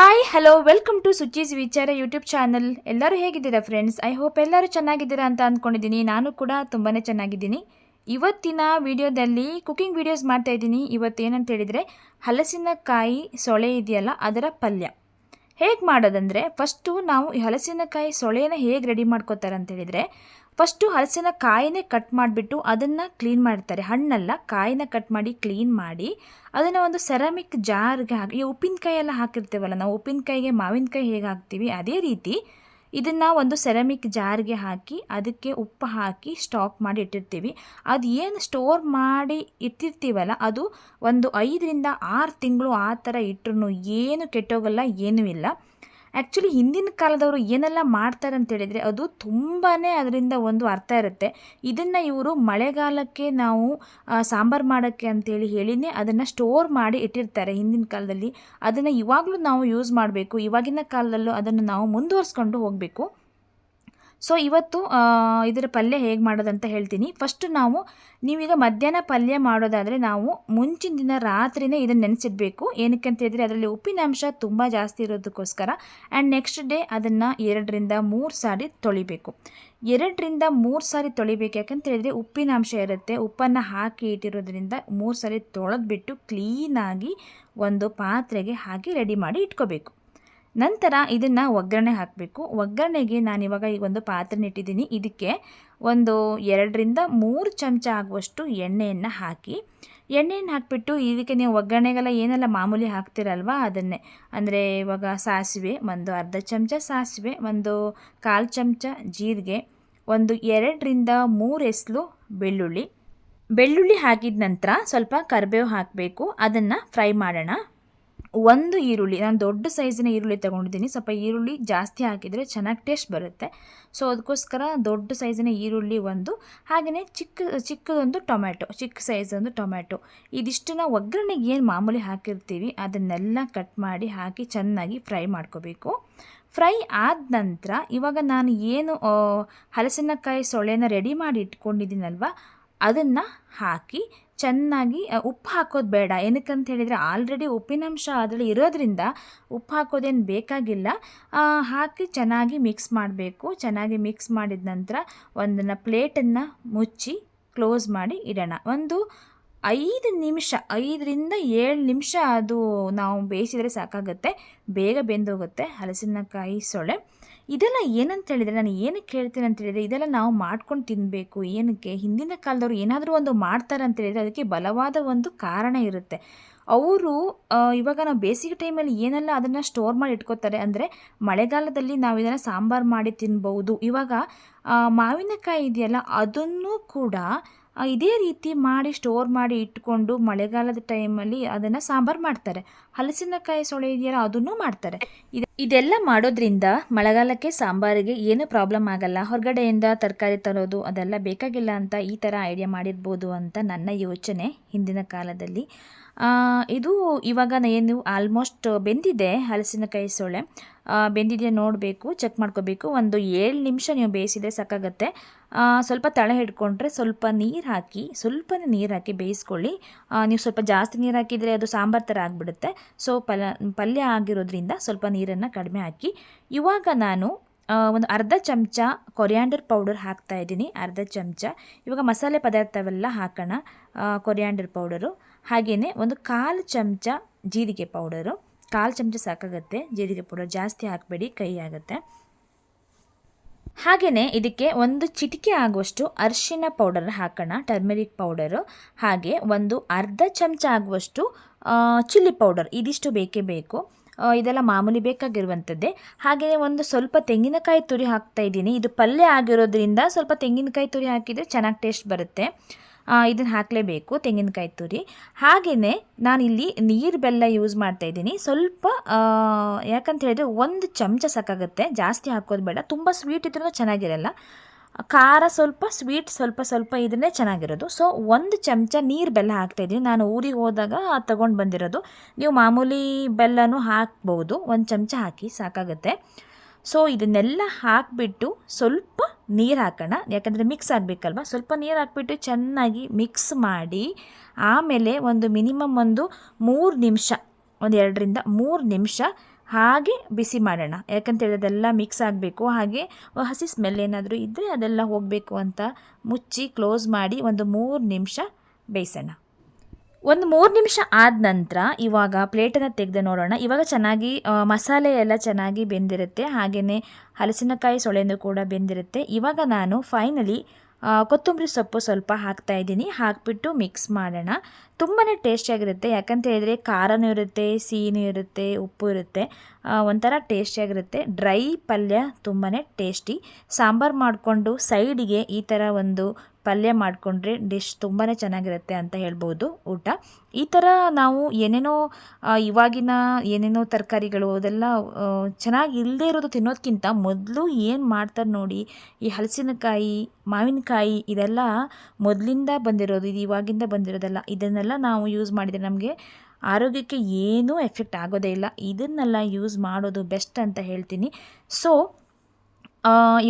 Hi hello welcome to Sujji's ವಿಚಾರ YouTube channel ಎಲ್ಲರೂ ಹೇಗಿದ್ದೀರಾ ಫ್ರೆಂಡ್ಸ್ ಐ ಹೋಪ್ ಎಲ್ಲರೂ ಚೆನ್ನಾಗಿದ್ದೀರಾ ಅಂತ ಅಂದ್ಕೊಂಡಿದ್ದೀನಿ ನಾನು ಕೂಡ ತುಂಬಾ ಚೆನ್ನಾಗಿದ್ದೀನಿ. ಇವತ್ತಿನ ವಿಡಿಯೋದಲ್ಲಿ ಕುಕಿಂಗ್ ವಿಡಿಯೋಸ್ ಮಾಡ್ತಾ ಇದ್ದೀನಿ. ಇವತ್ತು ಏನಂತ ಹೇಳಿದರೆ ಹಲಸಿನಕಾಯಿ ಸೊಳೆ ಇದೆಯಲ್ಲ, ಅದರ ಪಲ್ಯ. ಹೇಗೆ ಮಾಡೋದಂದರೆ, ಫಸ್ಟು ನಾವು ಈ ಹಲಸಿನಕಾಯಿ ಸೊಳೆಯನ್ನು ಹೇಗೆ ರೆಡಿ ಮಾಡ್ಕೋತಾರೆ ಅಂತ ಹೇಳಿದರೆ, ಫಸ್ಟು ಹಲಸಿನ ಕಾಯಿನೇ ಕಟ್ ಮಾಡಿಬಿಟ್ಟು ಅದನ್ನು ಕ್ಲೀನ್ ಮಾಡ್ತಾರೆ. ಹಣ್ಣಲ್ಲ, ಕಾಯಿನ ಕಟ್ ಮಾಡಿ ಕ್ಲೀನ್ ಮಾಡಿ ಅದನ್ನು ಒಂದು ಸೆರಾಮಿಕ್ ಜಾರ್ಗೆ ಹಾಕಿ, ಈ ಉಪ್ಪಿನಕಾಯಿ ಎಲ್ಲ ಹಾಕಿರ್ತೀವಲ್ಲ, ನಾವು ಉಪ್ಪಿನಕಾಯಿಗೆ ಮಾವಿನಕಾಯಿ ಹೇಗೆ ಹಾಕ್ತೀವಿ, ಅದೇ ರೀತಿ ಇದನ್ನು ಒಂದು ಸೆರಮಿಕ್ ಜಾರ್ಗೆ ಹಾಕಿ, ಅದಕ್ಕೆ ಉಪ್ಪು ಹಾಕಿ ಸ್ಟಾಕ್ ಮಾಡಿ ಇಟ್ಟಿರ್ತೀವಿ. ಅದು ಏನು ಸ್ಟೋರ್ ಮಾಡಿ ಇಟ್ಟಿರ್ತೀವಲ್ಲ, ಅದು ಒಂದು ಐದರಿಂದ ಆರು ತಿಂಗಳು ಆ ಥರ ಇಟ್ಟರು ಏನು ಕೆಟ್ಟೋಗಲ್ಲ, ಏನೂ ಇಲ್ಲ. ಆ್ಯಕ್ಚುಲಿ ಹಿಂದಿನ ಕಾಲದವರು ಏನೆಲ್ಲ ಮಾಡ್ತಾರೆ ಅಂತ ಹೇಳಿದರೆ, ಅದು ತುಂಬಾ ಅದರಿಂದ ಒಂದು ಅರ್ಥ ಇರುತ್ತೆ. ಇದನ್ನು ಇವರು ಮಳೆಗಾಲಕ್ಕೆ ನಾವು ಸಾಂಬಾರು ಮಾಡೋಕ್ಕೆ ಅಂತೇಳಿ ಹೇಳಿನೇ ಅದನ್ನು ಸ್ಟೋರ್ ಮಾಡಿ ಇಟ್ಟಿರ್ತಾರೆ ಹಿಂದಿನ ಕಾಲದಲ್ಲಿ. ಅದನ್ನು ಇವಾಗಲೂ ನಾವು ಯೂಸ್ ಮಾಡಬೇಕು. ಇವಾಗಿನ ಕಾಲದಲ್ಲೂ ಅದನ್ನು ನಾವು ಮುಂದುವರಿಸ್ಕೊಂಡು ಹೋಗಬೇಕು. ಸೊ ಇವತ್ತು ಇದರ ಪಲ್ಯ ಹೇಗೆ ಮಾಡೋದಂತ ಹೇಳ್ತೀನಿ. ಫಸ್ಟ್ ನಾವು, ನೀವೀಗ ಮಧ್ಯಾಹ್ನ ಪಲ್ಯ ಮಾಡೋದಾದರೆ ನಾವು ಮುಂಚಿನ ದಿನ ರಾತ್ರಿನೇ ಇದನ್ನು ನೆನೆಸಿಡಬೇಕು. ಏನಕ್ಕೆ ಅಂತ ಹೇಳಿದ್ರೆ ಅದರಲ್ಲಿ ಉಪ್ಪಿನಾಂಶ ತುಂಬ ಜಾಸ್ತಿ ಇರೋದಕ್ಕೋಸ್ಕರ ಆ್ಯಂಡ್ ನೆಕ್ಸ್ಟ್ ಡೇ ಅದನ್ನು ಎರಡರಿಂದ ಮೂರು ಸಾರಿ ತೊಳಿಬೇಕು. ಎರಡರಿಂದ ಮೂರು ಸಾರಿ ತೊಳಿಬೇಕು. ಯಾಕಂತ ಹೇಳಿದರೆ ಉಪ್ಪಿನಾಂಶ ಇರುತ್ತೆ. ಉಪ್ಪನ್ನು ಹಾಕಿ ಇಟ್ಟಿರೋದ್ರಿಂದ ಮೂರು ಸಾರಿ ತೊಳೆದ್ಬಿಟ್ಟು ಕ್ಲೀನಾಗಿ ಒಂದು ಪಾತ್ರೆಗೆ ಹಾಕಿ ರೆಡಿ ಮಾಡಿ ಇಟ್ಕೋಬೇಕು. ನಂತರ ಇದನ್ನು ಒಗ್ಗರಣೆ ಹಾಕಬೇಕು. ಒಗ್ಗರಣೆಗೆ ನಾನು ಇವಾಗ ಈ ಒಂದು ಪಾತ್ರೆ ಇಟ್ಟಿದ್ದೀನಿ. ಇದಕ್ಕೆ ಒಂದು ಎರಡರಿಂದ ಮೂರು ಚಮಚ ಆಗುವಷ್ಟು ಎಣ್ಣೆಯನ್ನು ಹಾಕಿ, ಎಣ್ಣೆಯನ್ನು ಹಾಕಿಬಿಟ್ಟು ಇದಕ್ಕೆ ನೀವು ಒಗ್ಗರಣೆಗೆಲ್ಲ ಏನೆಲ್ಲ ಮಾಮೂಲಿ ಹಾಕ್ತಿರಲ್ವಾ ಅದನ್ನೇ. ಅಂದರೆ ಇವಾಗ ಸಾಸಿವೆ, ಒಂದು ಅರ್ಧ ಚಮಚ ಸಾಸಿವೆ, ಒಂದು ಕಾಲು ಚಮಚ ಜೀರಿಗೆ, ಒಂದು ಎರಡರಿಂದ ಮೂರು ಎಸಲು ಬೆಳ್ಳುಳ್ಳಿ. ಬೆಳ್ಳುಳ್ಳಿ ಹಾಕಿದ ನಂತರ ಸ್ವಲ್ಪ ಕರಿಬೇವು ಹಾಕಬೇಕು. ಅದನ್ನು ಫ್ರೈ ಮಾಡೋಣ. ಒಂದು ಈರುಳ್ಳಿ, ನಾನು ದೊಡ್ಡ ಸೈಜಿನ ಈರುಳ್ಳಿ ತೊಗೊಂಡಿದ್ದೀನಿ. ಸ್ವಲ್ಪ ಈರುಳ್ಳಿ ಜಾಸ್ತಿ ಹಾಕಿದರೆ ಚೆನ್ನಾಗಿ ಟೇಸ್ಟ್ ಬರುತ್ತೆ. ಸೊ ಅದಕ್ಕೋಸ್ಕರ ದೊಡ್ಡ ಸೈಜಿನ ಈರುಳ್ಳಿ ಒಂದು ಹಾಗೆಯೇ ಚಿಕ್ಕ, ಚಿಕ್ಕದೊಂದು ಟೊಮ್ಯಾಟೊ, ಚಿಕ್ಕ ಸೈಜೊಂದು ಟೊಮ್ಯಾಟೊ. ಇದಿಷ್ಟನ್ನ ಒಗ್ಗರಣೆಗೆ ಏನು ಮಾಮೂಲಿ ಹಾಕಿರ್ತೀವಿ, ಅದನ್ನೆಲ್ಲ ಕಟ್ ಮಾಡಿ ಹಾಕಿ ಚೆನ್ನಾಗಿ ಫ್ರೈ ಮಾಡ್ಕೋಬೇಕು. ಫ್ರೈ ಆದ ನಂತರ ಇವಾಗ ನಾನು ಏನು ಹಲಸಿನಕಾಯಿ ಸೊಳೆನ ರೆಡಿ ಮಾಡಿ ಇಟ್ಕೊಂಡಿದ್ದೀನಲ್ವ, ಅದನ್ನು ಹಾಕಿ ಚೆನ್ನಾಗಿ ಉಪ್ಪು ಹಾಕೋದು ಬೇಡ. ಏನಕ್ಕಂತ ಹೇಳಿದರೆ, ಆಲ್ರೆಡಿ ಉಪ್ಪಿನಂಶ ಅದರಲ್ಲಿ ಇರೋದ್ರಿಂದ ಉಪ್ಪು ಹಾಕೋದೇನು ಬೇಕಾಗಿಲ್ಲ. ಹಾಕಿ ಚೆನ್ನಾಗಿ ಮಿಕ್ಸ್ ಮಾಡಬೇಕು. ಚೆನ್ನಾಗಿ ಮಿಕ್ಸ್ ಮಾಡಿದ ನಂತರ ಒಂದನ್ನು ಪ್ಲೇಟನ್ನು ಮುಚ್ಚಿ ಕ್ಲೋಸ್ ಮಾಡಿ ಇಡೋಣ. ಒಂದು ಐದು ನಿಮಿಷ, ಐದರಿಂದ ಏಳು ನಿಮಿಷ ಅದು ನಾವು ಬೇಯಿಸಿದರೆ ಸಾಕಾಗುತ್ತೆ. ಬೇಗ ಬೆಂದೋಗುತ್ತೆ ಹಲಸಿನಕಾಯಿ ಸೊಳೆ. ಇದೆಲ್ಲ ಏನಂತ ಹೇಳಿದರೆ, ನಾನು ಏನಕ್ಕೆ ಹೇಳ್ತೀನಿ ಅಂತ ಹೇಳಿದರೆ, ಇದೆಲ್ಲ ನಾವು ಮಾಡ್ಕೊಂಡು ತಿನ್ನಬೇಕು ಏನಕ್ಕೆ? ಹಿಂದಿನ ಕಾಲದವರು ಏನಾದರೂ ಒಂದು ಮಾಡ್ತಾರೆ ಅಂತ ಹೇಳಿದರೆ, ಅದಕ್ಕೆ ಬಲವಾದ ಒಂದು ಕಾರಣ ಇರುತ್ತೆ. ಅವರು ಇವಾಗ ನಾವು ಬೇಸಿಗೆ ಟೈಮಲ್ಲಿ ಏನೆಲ್ಲ ಅದನ್ನು ಸ್ಟೋರ್ ಮಾಡಿ ಇಟ್ಕೋತಾರೆ ಅಂದರೆ, ಮಳೆಗಾಲದಲ್ಲಿ ನಾವು ಇದನ್ನು ಸಾಂಬಾರು ಮಾಡಿ ತಿನ್ಬೋದು. ಇವಾಗ ಮಾವಿನಕಾಯಿ ಇದೆಯಲ್ಲ, ಅದನ್ನು ಕೂಡ ಇದೇ ರೀತಿ ಮಾಡಿ ಸ್ಟೋರ್ ಮಾಡಿ ಇಟ್ಕೊಂಡು ಮಳೆಗಾಲದ ಟೈಮಲ್ಲಿ ಅದನ್ನು ಸಾಂಬಾರು ಮಾಡ್ತಾರೆ. ಹಲಸಿನಕಾಯಿ ಸೊಳೆ ಇದೆಯಲ್ಲ, ಅದನ್ನು ಮಾಡ್ತಾರೆ. ಇದು ಇದೆಲ್ಲ ಮಾಡೋದ್ರಿಂದ ಮಳೆಗಾಲಕ್ಕೆ ಸಾಂಬಾರಿಗೆ ಏನು ಪ್ರಾಬ್ಲಮ್ ಆಗಲ್ಲ. ಹೊರಗಡೆಯಿಂದ ತರಕಾರಿ ತರೋದು ಅದೆಲ್ಲ ಬೇಕಾಗಿಲ್ಲ ಅಂತ ಈ ಥರ ಐಡಿಯಾ ಮಾಡಿರ್ಬೋದು ಅಂತ ನನ್ನ ಯೋಚನೆ ಹಿಂದಿನ ಕಾಲದಲ್ಲಿ. ಇದು ಇವಾಗ ಏನು ಆಲ್ಮೋಸ್ಟ್ ಬೆಂದಿದೆ ಹಲಸಿನಕಾಯಿ ಸೊಳೆ ಬೆಂದಿದೆಯಾ ನೋಡಬೇಕು ಚೆಕ್ ಮಾಡ್ಕೋಬೇಕು. ಒಂದು ಏಳು ನಿಮಿಷ ನೀವು ಬೇಯಿಸಿದರೆ ಸಾಕಾಗತ್ತೆ. ಸ್ವಲ್ಪ ತಳ ಹಿಡ್ಕೊಂಡ್ರೆ ಸ್ವಲ್ಪ ನೀರು ಹಾಕಿ ಸ್ವಲ್ಪ ನೀರು ಹಾಕಿ ಬೇಯಿಸ್ಕೊಳ್ಳಿ. ನೀವು ಸ್ವಲ್ಪ ಜಾಸ್ತಿ ನೀರು ಹಾಕಿದರೆ ಅದು ಸಾಂಬಾರು ಥರ ಆಗಿಬಿಡುತ್ತೆ. ಸೊ ಪಲ, ಪಲ್ಯ ಆಗಿರೋದ್ರಿಂದ ಸ್ವಲ್ಪ ನೀರನ್ನು ಕಡಿಮೆ ಹಾಕಿ. ಇವಾಗ ನಾನು ಒಂದು ಅರ್ಧ ಚಮಚ ಕೊರಿಯಾಂಡರ್ ಪೌಡರ್ ಹಾಕ್ತಾ ಇದ್ದೀನಿ. ಅರ್ಧ ಚಮಚ. ಇವಾಗ ಮಸಾಲೆ ಪದಾರ್ಥವೆಲ್ಲ ಹಾಕೋಣ. Coriander powder. ಹಾಗೆಯೇ ಒಂದು ಕಾಲು ಚಮಚ ಜೀರಿಗೆ ಪೌಡರು. ಕಾಲು ಚಮಚ ಸಾಕಾಗುತ್ತೆ. ಜೀರಿಗೆ ಪೌಡರ್ ಜಾಸ್ತಿ ಹಾಕಬೇಡಿ, ಕೈ ಆಗುತ್ತೆ. ಹಾಗೆಯೇ ಇದಕ್ಕೆ ಒಂದು ಚಿಟಿಕೆ ಆಗುವಷ್ಟು ಅರಿಶಿನ ಪೌಡರ್ ಹಾಕೋಣ ಟರ್ಮೆರಿಕ್ ಪೌಡರು ಹಾಗೆ ಒಂದು ಅರ್ಧ ಚಮಚ ಆಗುವಷ್ಟು ಚಿಲ್ಲಿ ಪೌಡರ್ ಇದಿಷ್ಟು ಬೇಕೇ ಬೇಕು. ಇದೆಲ್ಲ ಮಾಮೂಲಿ ಬೇಕಾಗಿರುವಂಥದ್ದೇ ಹಾಗೆಯೇ ಒಂದು ಸ್ವಲ್ಪ ತೆಂಗಿನಕಾಯಿ ತುರಿ ಹಾಕ್ತಾ ಇದ್ದೀನಿ. ಇದು ಪಲ್ಯ ಆಗಿರೋದ್ರಿಂದ ಸ್ವಲ್ಪ ತೆಂಗಿನಕಾಯಿ ತುರಿ ಹಾಕಿದರೆ ಚೆನ್ನಾಗಿ ಟೇಸ್ಟ್ ಬರುತ್ತೆ. ಇದನ್ನು ಹಾಕಲೇಬೇಕು, ತೆಂಗಿನಕಾಯಿ ತುರಿ. ಹಾಗೆಯೇ ನಾನಿಲ್ಲಿ ನೀರು ಬೆಲ್ಲ ಯೂಸ್ ಮಾಡ್ತಾ ಇದ್ದೀನಿ. ಸ್ವಲ್ಪ ಯಾಕಂತ ಹೇಳಿದ್ರೆ ಒಂದು ಚಮಚ ಸಾಕಾಗುತ್ತೆ. ಜಾಸ್ತಿ ಹಾಕೋದು ಬೇಡ. ತುಂಬ ಸ್ವೀಟ್ ಇದ್ರೂ ಚೆನ್ನಾಗಿರಲ್ಲ. ಖಾರ ಸ್ವಲ್ಪ ಸ್ವೀಟ್ ಸ್ವಲ್ಪ ಸ್ವಲ್ಪ ಇದನ್ನೇ ಚೆನ್ನಾಗಿರೋದು. ಸೊ ಒಂದು ಚಮಚ ನೀರು ಬೆಲ್ಲ ಹಾಕ್ತಾಯಿದ್ದೀನಿ ನಾನು ಊರಿಗೆ ಹೋದಾಗ ತಗೊಂಡು ಬಂದಿರೋದು. ನೀವು ಮಾಮೂಲಿ ಬೆಲ್ಲನೂ ಹಾಕ್ಬೋದು. ಒಂದು ಚಮಚ ಹಾಕಿ ಸಾಕಾಗುತ್ತೆ. ಸೊ ಇದನ್ನೆಲ್ಲ ಹಾಕಿಬಿಟ್ಟು ಸ್ವಲ್ಪ ನೀರು ಹಾಕೋಣ. ಯಾಕಂದರೆ ಮಿಕ್ಸ್ ಆಗಬೇಕಲ್ವ? ಸ್ವಲ್ಪ ನೀರು ಹಾಕ್ಬಿಟ್ಟು ಚೆನ್ನಾಗಿ ಮಿಕ್ಸ್ ಮಾಡಿ, ಆಮೇಲೆ ಒಂದು ಮಿನಿಮಮ್ ಒಂದು ಮೂರು ನಿಮಿಷ, ಒಂದು ಎರಡರಿಂದ ಮೂರು ನಿಮಿಷ ಹಾಗೆ ಬಿಸಿ ಮಾಡೋಣ. ಯಾಕಂತೇಳಿ ಅದೆಲ್ಲ ಮಿಕ್ಸ್ ಆಗಬೇಕು. ಹಾಗೆ ಹಸಿ ಸ್ಮೆಲ್ ಏನಾದರೂ ಇದ್ದರೆ ಅದೆಲ್ಲ ಹೋಗಬೇಕು ಅಂತ ಮುಚ್ಚಿ ಕ್ಲೋಸ್ ಮಾಡಿ ಒಂದು ಮೂರು ನಿಮಿಷ ಬೇಯಿಸೋಣ. ಒಂದು ಮೂರು ನಿಮಿಷ ಆದ ನಂತರ ಇವಾಗ ಪ್ಲೇಟನ್ನು ತೆಗೆದು ನೋಡೋಣ. ಇವಾಗ ಚೆನ್ನಾಗಿ ಮಸಾಲೆ ಎಲ್ಲ ಚೆನ್ನಾಗಿ ಬೆಂದಿರುತ್ತೆ. ಹಾಗೆಯೇ ಹಲಸಿನಕಾಯಿ ಸೊಳೆನೂ ಕೂಡ ಬೆಂದಿರುತ್ತೆ. ಇವಾಗ ನಾನು ಫೈನಲಿ ಕೊತ್ತಂಬರಿ ಸೊಪ್ಪು ಸ್ವಲ್ಪ ಹಾಕ್ತಾ ಇದ್ದೀನಿ. ಹಾಕಿಬಿಟ್ಟು ಮಿಕ್ಸ್ ಮಾಡೋಣ. ತುಂಬಾ ಟೇಸ್ಟಿಯಾಗಿರುತ್ತೆ ಯಾಕಂತ ಹೇಳಿದರೆ ಖಾರನೂ ಇರುತ್ತೆ ಸಿಹಿನೂ ಇರುತ್ತೆ, ಉಪ್ಪು ಇರುತ್ತೆ. ಒಂಥರ ಟೇಸ್ಟಿಯಾಗಿರುತ್ತೆ ಡ್ರೈ ಪಲ್ಯ ತುಂಬಾ ಟೇಸ್ಟಿ ಸಾಂಬಾರು ಮಾಡಿಕೊಂಡು ಸೈಡಿಗೆ ಈ ಥರ ಒಂದು ಪಲ್ಯ ಮಾಡಿಕೊಂಡ್ರೆ ಡಿಶ್ ತುಂಬಾ ಚೆನ್ನಾಗಿರುತ್ತೆ ಅಂತ ಹೇಳ್ಬೋದು. ಊಟ. ಈ ಥರ ನಾವು ಏನೇನೋ ಇವಾಗಿನ ಏನೇನೋ ತರಕಾರಿಗಳು, ಅದೆಲ್ಲ ಚೆನ್ನಾಗಿ ಇಲ್ಲದೇ ಇರೋದು ತಿನ್ನೋದಕ್ಕಿಂತ ಮೊದಲು ಏನು ಮಾಡ್ತಾರೆ ನೋಡಿ, ಈ ಹಲಸಿನಕಾಯಿ, ಮಾವಿನಕಾಯಿ, ಇದೆಲ್ಲ ಮೊದಲಿಂದ ಬಂದಿರೋದು, ಇದು ಇವಾಗಿಂದ ಬಂದಿರೋದಲ್ಲ, ಇದನ್ನೆಲ್ಲ ನಾವು ಯೂಸ್ ಮಾಡಿದರೆ ನಮಗೆ ಆರೋಗ್ಯಕ್ಕೆ ಏನೂ ಎಫೆಕ್ಟ್ ಆಗೋದೇ ಇಲ್ಲ. ಇದನ್ನೆಲ್ಲ ಯೂಸ್ ಮಾಡೋದು ಬೆಸ್ಟ್ ಅಂತ ಹೇಳ್ತೀನಿ. ಸೊ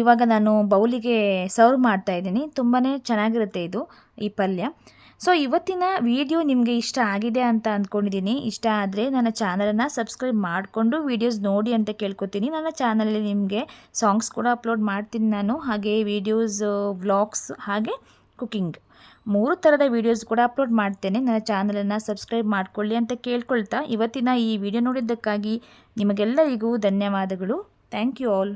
ಇವಾಗ ನಾನು ಬೌಲಿಗೆ ಸರ್ವ್ ಮಾಡ್ತಾ ಇದ್ದೀನಿ. ತುಂಬಾ ಚೆನ್ನಾಗಿರುತ್ತೆ ಇದು ಈ ಪಲ್ಯ. ಸೊ ಇವತ್ತಿನ ವಿಡಿಯೋ ನಿಮಗೆ ಇಷ್ಟ ಆಗಿದೆ ಅಂತ ಅಂದ್ಕೊಂಡಿದ್ದೀನಿ ಇಷ್ಟ ಆದರೆ ನನ್ನ ಚಾನಲನ್ನು ಸಬ್ಸ್ಕ್ರೈಬ್ ಮಾಡಿಕೊಂಡು ವೀಡಿಯೋಸ್ ನೋಡಿ ಅಂತ ಕೇಳ್ಕೊತೀನಿ. ನನ್ನ ಚಾನಲಲ್ಲಿ ನಿಮಗೆ ಸಾಂಗ್ಸ್ ಕೂಡ ಅಪ್ಲೋಡ್ ಮಾಡ್ತೀನಿ ನಾನು. ಹಾಗೆ ವಿಡಿಯೋಸ್ ವ್ಲಾಗ್ಸ್ ಹಾಗೆ ಕುಕಿಂಗ್. ಮೂರು ಥರದ ವೀಡಿಯೋಸ್ ಕೂಡ ಅಪ್ಲೋಡ್ ಮಾಡ್ತೇನೆ. ನನ್ನ ಚಾನಲನ್ನು ಸಬ್ಸ್ಕ್ರೈಬ್ ಮಾಡ್ಕೊಳ್ಳಿ ಅಂತ ಕೇಳ್ಕೊಳ್ತಾ ಇವತ್ತಿನ ಈ ವಿಡಿಯೋ ನೋಡಿದ್ದಕ್ಕಾಗಿ ನಿಮಗೆಲ್ಲರಿಗೂ ಧನ್ಯವಾದಗಳು. Thank you all.